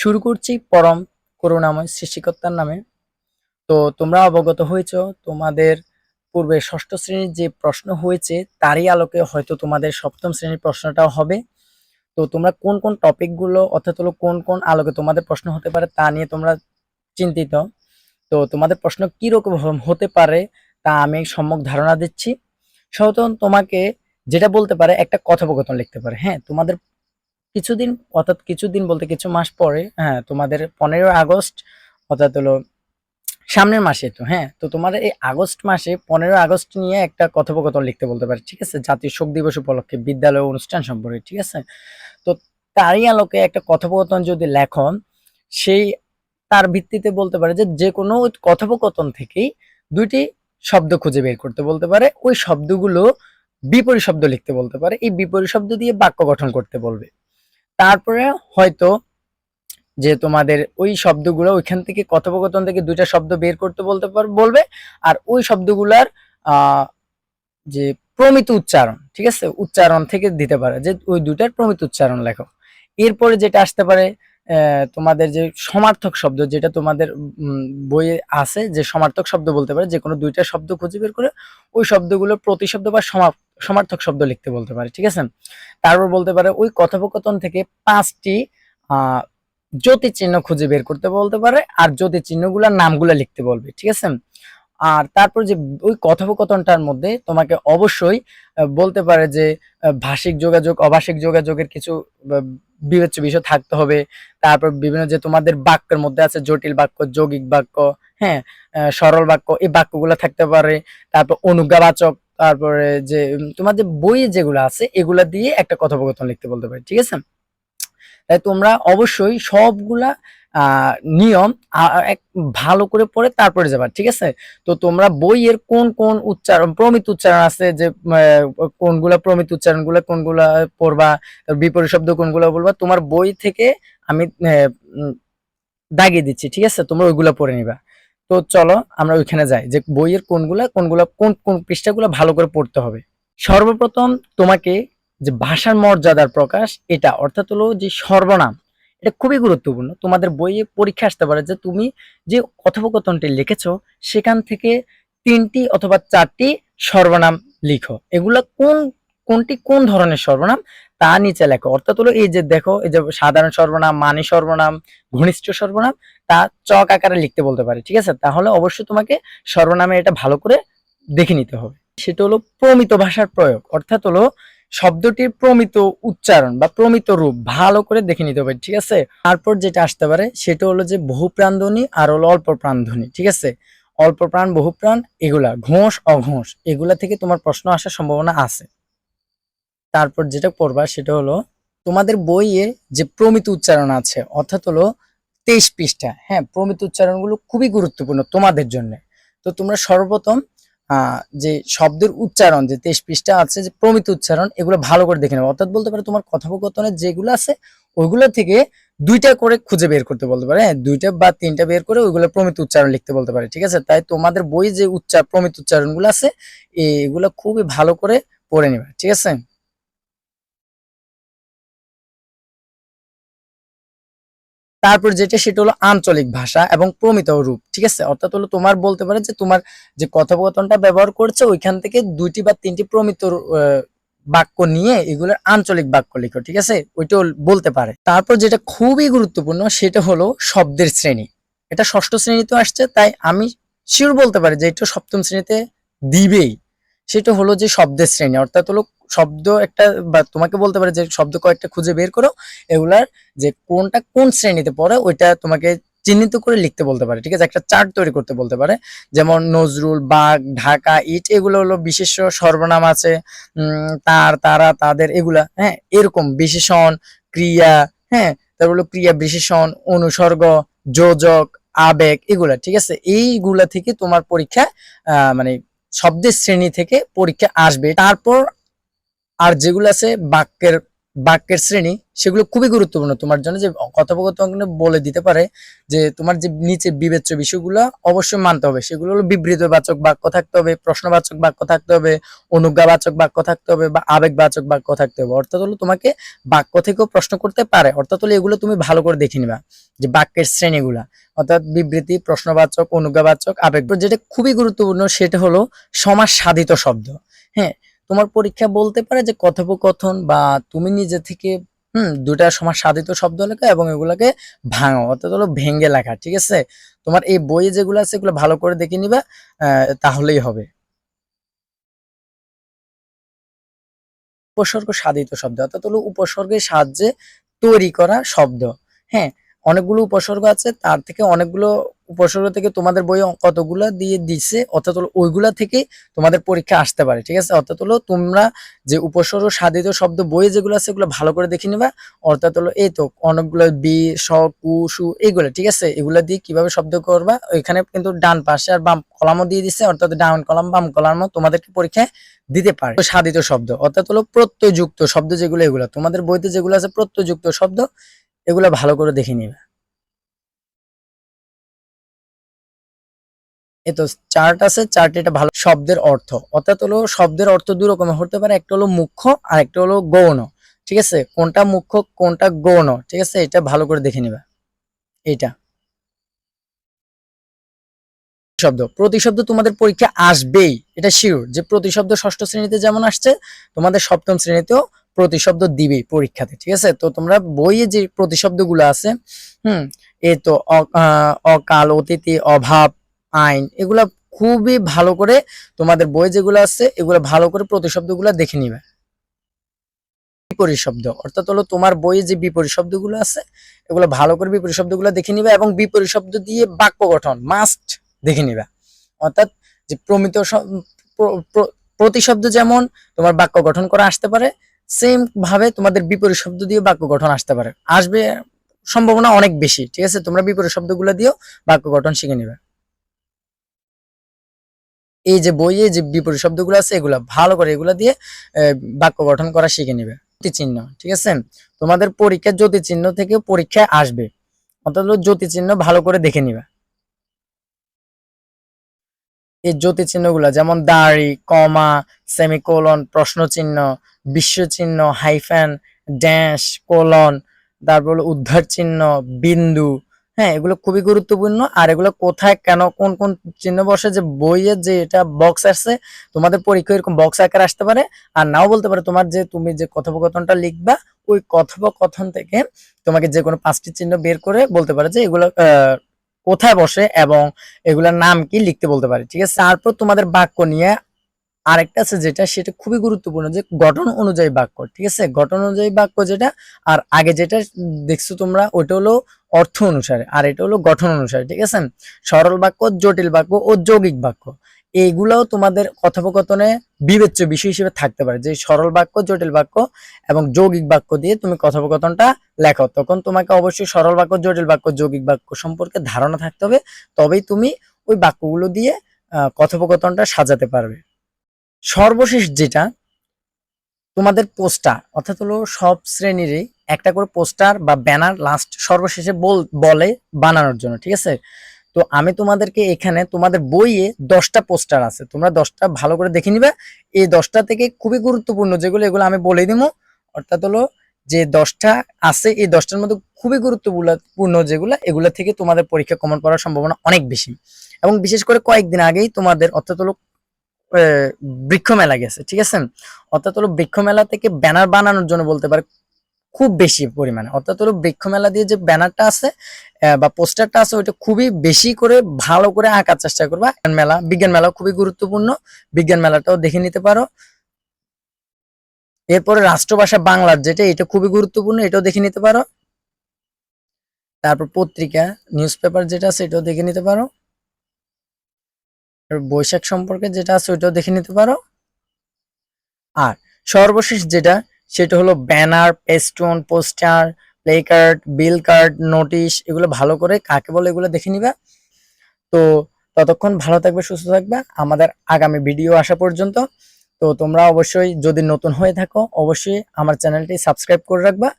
শুরু করছি পরম করুণাময় সৃষ্টিকর্তার নামে। তো তোমরা অবগত হয়েছ, তোমাদের পূর্বে ষষ্ঠ শ্রেণির যে প্রশ্ন হয়েছে, তারই আলোকে হয়তো তোমাদের সপ্তম শ্রেণির প্রশ্নটাও হবে। তো তোমরা কোন কোন টপিকগুলো, অর্থাৎ হলো কোন কোন আলোকে তোমাদের প্রশ্ন হতে পারে তা নিয়ে তোমরা চিন্তিত। তো তোমাদের প্রশ্ন কীরকম হতে পারে তা আমি সম্যক ধারণা দিচ্ছি। সহতন তোমাকে যেটা বলতে পারে একটা কথোপকথন লিখতে পারে হ্যাঁ? তোমাদের কিছুদিন, অর্থাৎ কিছুদিন বলতে কিছু মাস পরে হ্যাঁ তোমাদের পনেরো আগস্ট, অর্থাৎ হলো সামনের মাসে তো হ্যাঁ তো তোমার এই আগস্ট মাসে পনেরো আগস্ট নিয়ে একটা কথোপকথন লিখতে বলতে পারে, ঠিক আছে? জাতীয় শোক দিবস উপলক্ষে বিদ্যালয় অনুষ্ঠান সম্পর্কে, ঠিক আছে? তো তারই আলোকে একটা কথোপকথন যদি লেখন, সেই, তার ভিত্তিতে বলতে পারে যে যে কোনো কথোপকথন থেকেই দুইটি শব্দ খুঁজে বের করতে বলতে পারে, ওই শব্দগুলো বিপরীত শব্দ লিখতে বলতে পারে, এই বিপরীত শব্দ দিয়ে বাক্য গঠন করতে বলবে। তারপরে হয়তো যে তোমাদের ওই শব্দগুলো ওইখান থেকে কথোপকথন থেকে দুইটা শব্দ বের করতে বলতে বলবে, আর ওই শব্দগুলার যে প্রমিত উচ্চারণ, ঠিক আছে? উচ্চারণ থেকে দিতে পারে, যে ওই দুইটার প্রমিত উচ্চারণ লেখো এরপরে যেটা আসতে পারে তোমাদের যে সমার্থক শব্দ, যেটা তোমাদের বইয়ে আছে, যে সমার্থক শব্দ বলতে পারে যে কোনো দুইটা শব্দ খুঁজে বের করে ওই শব্দগুলো প্রতিশব্দ বা সমার্থক শব্দ লিখতে বলতে পারে, ঠিক আছে? তারপর বলতে পারে ওই কথোপকথন থেকে পাঁচটি জ্যোতি চিহ্ন খুঁজে বের করতে বলতে পারে, আর জ্যোতি চিহ্নগুলোর নামগুলো লিখতে বলবে, ঠিক আছে? আর তারপর যে ওই কথোপকথনটার মধ্যে তোমাকে অবশ্যই বলতে পারে যে ভাষিক যোগাযোগ, অভাষিক যোগাযোগের কিছু বিবেচ্য বিষয় থাকতে হবে। তারপর বিভিন্ন যে তোমাদের বাক্যের মধ্যে আছে, জটিল বাক্য, যৌগিক বাক্য হ্যাঁ সরল বাক্য, এই বাক্যগুলো থাকতে পারে। তারপর অনুজ্ঞাবাচক, তারপরে যে তোমার যে বই যেগুলো আছে, এগুলা দিয়ে একটা কথোপকথন লিখতে বলতে পারে, ঠিক আছে? তাই তোমরা অবশ্যই সবগুলা নিয়ম ভালো করে পড়ে তারপরে যাবা, ঠিক আছে? তো তোমরা বইয়ের কোন কোন উচ্চারণ, প্রমিত উচ্চারণ আছে যে কোনগুলা প্রমিত উচ্চারণগুলা কোনগুলা পড়বা বিপরীত শব্দ কোনগুলা বলবা, তোমার বই থেকে আমি দাগিয়ে দিচ্ছি, ঠিক আছে? তোমরা ওইগুলা পড়ে নিবা। তো চলো আমরা ওইখানে যাই যে বইয়ের কোনগুলা কোনগুলা, কোন কোন পৃষ্ঠাগুলো ভালো করে পড়তে হবে। সর্বপ্রথম তোমাকে যে ভাষার মর্যাদার প্রকাশ, এটা অর্থাৎ হলো যে সর্বনাম। এটা খুবই গুরুত্বপূর্ণ। তোমাদের বইয়ে পরীক্ষা আসতে পারে যে তুমি যে কথোপকথনটি লিখেছো, সেখান থেকে তিনটি অথবা চারটি সর্বনাম লিখো। এগুলা কোন, কোনটি কোন ধরনের সর্বনাম? তা নিচে লেখো। অর্থাৎ হলো এই যে দেখো, এই যে সাধারণ সর্বনাম, মানি সর্বনাম, ঘনিষ্ঠ সর্বনাম, তা চক আকারে লিখতে বলতে পারে, ঠিক আছে? তাহলে অবশ্যই তোমাকে সর্বনামে এটা ভালো করে দেখে নিতে হবে। সেটা হলো প্রমিত ভাষার প্রয়োগ। অর্থাৎ হলো শব্দটির প্রমিত উচ্চারণ বা প্রমিত রূপ ভালো করে দেখে নিতে হবে, ঠিক আছে? তারপর যেটা আসতে পারে সেটা হলো যে বহু প্রাণধ্বনি আর হলো অল্প প্রাণধ্বনি, ঠিক আছে? অল্প প্রাণ, বহু প্রাণ, এগুলা ঘোষ, অঘোষ, এগুলা থেকে তোমার প্রশ্ন আসার সম্ভাবনা আছে। তারপর যেটা পড়বা সেটা হলো তোমাদের বইয়ে যে প্রমিত উচ্চারণ আছে, অর্থাৎ হলো তেইশ পৃষ্ঠা হ্যাঁ প্রমিত উচ্চারণগুলো খুবই গুরুত্বপূর্ণ তোমাদের জন্য। তো তোমরা সর্বপ্রথম যে শব্দের উচ্চারণ, যে তেইশ পৃষ্ঠা আছে, যে প্রমিত উচ্চারণ, এগুলো ভালো করে দেখে নেবে। অর্থাৎ বলতে পারে তোমার কথোপকথনের যেগুলো আছে, ওইগুলো থেকে দুইটা করে খুঁজে বের করতে বলতে পারে। হ্যাঁ দুইটা বা তিনটা বের করে ওইগুলো প্রমিত উচ্চারণ লিখতে বলতে পারে, ঠিক আছে? তাই তোমাদের বই যে উচ্চার প্রমিত উচ্চারণগুলো আছে, এগুলো খুবই ভালো করে পড়ে নেবে, ঠিক আছে? তারপর যেটা, সেটা হলো আঞ্চলিক ভাষা এবং প্রমিত রূপ, ঠিক আছে? অর্থাৎ হলো তোমার বলতে পারে যে তোমার যে কথোপকথনটা ব্যবহার করছে, ওইখান থেকে দুইটি বা তিনটি প্রমিত বাক্য নিয়ে এগুলোর আঞ্চলিক বাক্য লিখো, ঠিক আছে? ওইটাও বলতে পারে। তারপর যেটা খুবই গুরুত্বপূর্ণ, সেটা হলো শব্দের শ্রেণি। এটা ষষ্ঠ শ্রেণীতে আসছে, তাই আমি শিওর বলতে পারি যে এটা সপ্তম শ্রেণীতে দিবেই। সেটা হলো যে শব্দের শ্রেণি, অর্থাৎ হলো শব্দ একটা বা তোমাকে বলতে পারে যে শব্দ কয়েকটা খুঁজে বের করো, এগুলার যে কোনটা কোন শ্রেণীতে পড়ে ওইটা তোমাকে চিহ্নিত করে লিখতে বলতে পারে, ঠিক আছে? একটা চার্ট তৈরি করতে বলতে পারে। যেমন নজরুল, বাঘ, ঢাকা, ইট, এগুলো হলো বিশেষ সর্বনাম আছে তার, তারা, তাদের এগুলা হ্যাঁ? এরকম বিশেষণ, ক্রিয়া হ্যাঁ? তারপর হলো ক্রিয়া বিশেষণ, অনুসর্গ, যোজক, আবেগ এগুলা, ঠিক আছে? এইগুলা থেকে তোমার পরীক্ষা মানে শব্দের শ্রেণি থেকে পরীক্ষা আসবে। তারপর আর যেগুলো আছে বাক্যের বাক্যের শ্রেণি, সেগুলো খুবই গুরুত্বপূর্ণ। তোমার জন্য যে কথোপকথনে বলে দিতে পারে যে তোমার যে নিচে বিবেচ্য বিষয়গুলো অবশ্যই মানতে হবে। সেগুলো হলো বিবৃতবাচক বাক্য থাকতে হবে, প্রশ্নবাচক বাক্য থাকতে হবে, অনুজ্ঞাবাচক বাক্য থাকতে হবে বা আবেগবাচক বাক্য থাকতে হবে। অর্থাৎ হলো তোমাকে বাক্য থেকেও প্রশ্ন করতে পারে। অর্থাৎ হলো এগুলো তুমি ভালো করে দেখে নিবা যে বাক্যের শ্রেণীগুলা। অর্থাৎ বিবৃতি, প্রশ্নবাচক, অনুজ্ঞাবাচক, আবেগ, যেটা খুবই গুরুত্বপূর্ণ সেটা হলো সমাজ সাধিত শব্দ। হ্যাঁ তোমার পরীক্ষা বলতে পারে যে কথোপকথন বা তুমি নিজে থেকে, হুম দুটা সমাজ সাধিত শব্দ লেখা এবং এগুলাকে ভাঙো অর্থাৎ হলো ভেঙ্গে লেখা, ঠিক আছে? তোমার এই বইয়ে যেগুলো আছে, এগুলো ভালো করে দেখে নিবা তাহলেই হবে। উপসর্গ সাধিত শব্দ, অর্থাৎ হলো উপসর্গের সাহায্যে তৈরি করা শব্দ হ্যাঁ? অনেকগুলো উপসর্গ আছে, তার থেকে অনেকগুলো উপসর্গ থেকে তোমাদের বই কতগুলো দিয়ে দিছে, অর্থাৎ হলো ওইগুলা থেকে তোমাদের পরীক্ষা আসতে পারে, ঠিক আছে? অর্থাৎ হলো তোমরা যে উপসর্গ সাধিত শব্দ বইয়ে যেগুলো আছে এগুলো ভালো করে দেখে নিবা, অর্থাৎ হলো এই তো অনেকগুলো বি, স, কু, সু এইগুলো, ঠিক আছে? এগুলো দিয়ে কীভাবে শব্দ করবা, ওইখানে কিন্তু ডান পাশে আর বাম কলামও দিয়ে দিছে, অর্থাৎ ডান কলাম, বাম কলামও তোমাদেরকে পরীক্ষায় দিতে পারে। সাধিত শব্দ, অর্থাৎ হলো প্রত্যয়যুক্ত শব্দ যেগুলো, এগুলো। তোমাদের বইতে যেগুলো আছে প্রত্যয়যুক্ত শব্দ, এগুলো ভালো করে দেখে নিবে। এই তো চার্ট আছে চার্ট এটা ভালো শব্দের অর্থ। অর্থাৎ হলো শব্দের অর্থ দুই রকমের হতে পারে, একটা হলো মুখ্য আর একটা হলো গৌণ। ঠিক আছে? কোনটা মুখ্য, কোনটা গৌণ? ঠিক আছে? এটা ভালো করে দেখে নিবা। এটা। শব্দ প্রতিশব্দ তোমাদের পরীক্ষা আসবেই, এটা শিওর যে প্রতিশব্দ ষষ্ঠ শ্রেণীতে যেমন আসছে, তোমাদের সপ্তম শ্রেণীতেও প্রতিশব্দ দিবেই পরীক্ষাতে। ঠিক আছে? তো তোমরা বইয়ে যে প্রতিশব্দগুলো আছে, হুম, এ তো অকাল অতিথি অভাব আইন, এগুলা খুবই ভালো করে তোমাদের বই যেগুলো আছে, এগুলো ভালো করে প্রতিশব্দগুলো দেখে নিবে। বিপরীত শব্দ অর্থাৎ হলো তোমার বইয়ে যে বিপরীত শব্দগুলো আছে, এগুলো ভালো করে বিপরীত শব্দগুলো দেখে নিবে এবং বিপরীত শব্দ দিয়ে বাক্য গঠন মাস্ট দেখে নিবে। অর্থাৎ যে প্রমিত প্রতিশব্দ যেমন তোমার বাক্য গঠন করা আসতে পারে সেম ভাবে তোমাদের বিপরীত শব্দ দিয়ে বাক্য গঠন আসতে পারে। আসবে সম্ভাবনা অনেক বেশি, ঠিক আছে? তোমরা বিপরীত শব্দগুলো দিয়েও বাক্য গঠন শিখে নিবে। এই যে বইয়ে যে বিপরীত শব্দগুলো আছে, এগুলা ভালো করে এগুলা দিয়ে বাক্য গঠন করা শিখে নিবে। চিহ্ন ঠিক আছে? তোমাদের পরীক্ষার জ্যোতি চিহ্ন থেকে পরীক্ষায় আসবে। অর্থাৎ জ্যোতি চিহ্ন ভালো করে দেখে নিবে। এই জ্যোতি চিহ্নগুলো যেমন দাড়ি, কমা, সেমিকোলন প্রশ্ন চিহ্ন বিশ্ব চিহ্ন হাইফেন, ড্যাশ, কোলন, তারপর উদ্ধার চিহ্ন বিন্দু হ্যাঁ এগুলো খুবই গুরুত্বপূর্ণ। আর এগুলো কোথায়, কেন, কোন কোন চিহ্ন বসে, যে বইয়ের যে এটা বক্স আসছে, তোমাদের পরীক্ষা এরকম বক্স আকারে আসতে পারে। আর নাও বলতে পারে, তোমার যে তুমি যে কথোপকথনটা লিখবা, ওই কথোপকথন থেকে তোমাকে যে কোনো পাঁচটি চিহ্ন বের করে বলতে পারে যে এগুলো কোথায় বসে এবং এগুলোর নাম কি লিখতে বলতে পারে, ঠিক আছে? তারপর তোমাদের বাক্য নিয়ে আরেকটা আছে যেটা সেটা খুবই গুরুত্বপূর্ণ যে গঠন অনুযায়ী বাক্য, ঠিক আছে? গঠন অনুযায়ী বাক্য যেটা, আর আগে যেটা দেখছ তোমরা ওটা হলো অর্থ অনুসারে, আর এটা হলো গঠন অনুসারে, ঠিক আছে? সরল বাক্য, জটিল বাক্য ও যৌগিক বাক্য। এইগুলাও তোমাদের কথোপকথনে বিবেচ্য বিষয় হিসেবে থাকতে পারে, যে সরল বাক্য, জটিল বাক্য এবং যৌগিক বাক্য দিয়ে তুমি কথোপকথনটা লেখো তখন তোমাকে অবশ্যই সরল বাক্য, জটিল বাক্য, যৌগিক বাক্য সম্পর্কে ধারণা থাকতে হবে, তবেই তুমি ওই বাক্যগুলো দিয়ে কথোপকথনটা সাজাতে পারবে। সর্বশেষ যেটা, তোমাদের পোস্টার, অর্থাৎ হলো সব শ্রেণীরই একটা করে পোস্টার বা ব্যানার লাস্ট সর্বশেষে বল, বলে বানানোর জন্য, ঠিক আছে? তো আমি তোমাদেরকে এখানে তোমাদের বইয়ে দশটা পোস্টার আছে, তোমরা দশটা ভালো করে দেখে নিবে। এই দশটা থেকে খুবই গুরুত্বপূর্ণ যেগুলো, এগুলো আমি বলে দিব অর্থাৎ হলো যে দশটা আছে, এই দশটার মধ্যে খুবই গুরুত্বপূর্ণ পূর্ণ যেগুলো, এগুলো থেকে তোমাদের পরীক্ষা কমন পড়ার সম্ভাবনা অনেক বেশি। এবং বিশেষ করে কয়েকদিন আগেই তোমাদের, অর্থাৎ হলো বৃক্ষ মেলা গেছে, ঠিক আছে? অর্থাৎ হলো বৃক্ষ মেলা থেকে ব্যানার বানানোর জন্য বলতে পারে খুব বেশি পরিমাণে। অর্থাৎ হলো বৃক্ষ মেলা দিয়ে যে ব্যানারটা আছে বা পোস্টারটা আছে, ওইটা খুবই বেশি করে ভালো করে আঁকার চেষ্টা করবা। মেলা বিজ্ঞান মেলা খুবই গুরুত্বপূর্ণ। বিজ্ঞান মেলাটাও দেখে নিতে পারো। এরপরে রাষ্ট্রভাষা বাংলার যেটা, এটা খুবই গুরুত্বপূর্ণ, এটাও দেখে নিতে পারো। তারপর পত্রিকা নিউজ পেপার যেটা আছে, এটাও দেখে নিতে পারো। বৈশাখ সম্পর্কে যেটা আছে ওইটাও দেখে নিতে পারো। আর সর্বশেষ যেটা, সেটা হলো banner, festoon, poster, placard, bill card, notice, এগুলো ভালো করে কাকে বলে এগুলো দেখে নিবা। তো ততক্ষণ ভালো থাকবে, সুস্থ থাকবে। আমাদের আগামী ভিডিও আসা পর্যন্ত। তো তোমরা অবশ্যই যদি নতুন হয়ে থাকো, অবশ্যই আমার চ্যানেলটি সাবস্ক্রাইব করে রাখবা।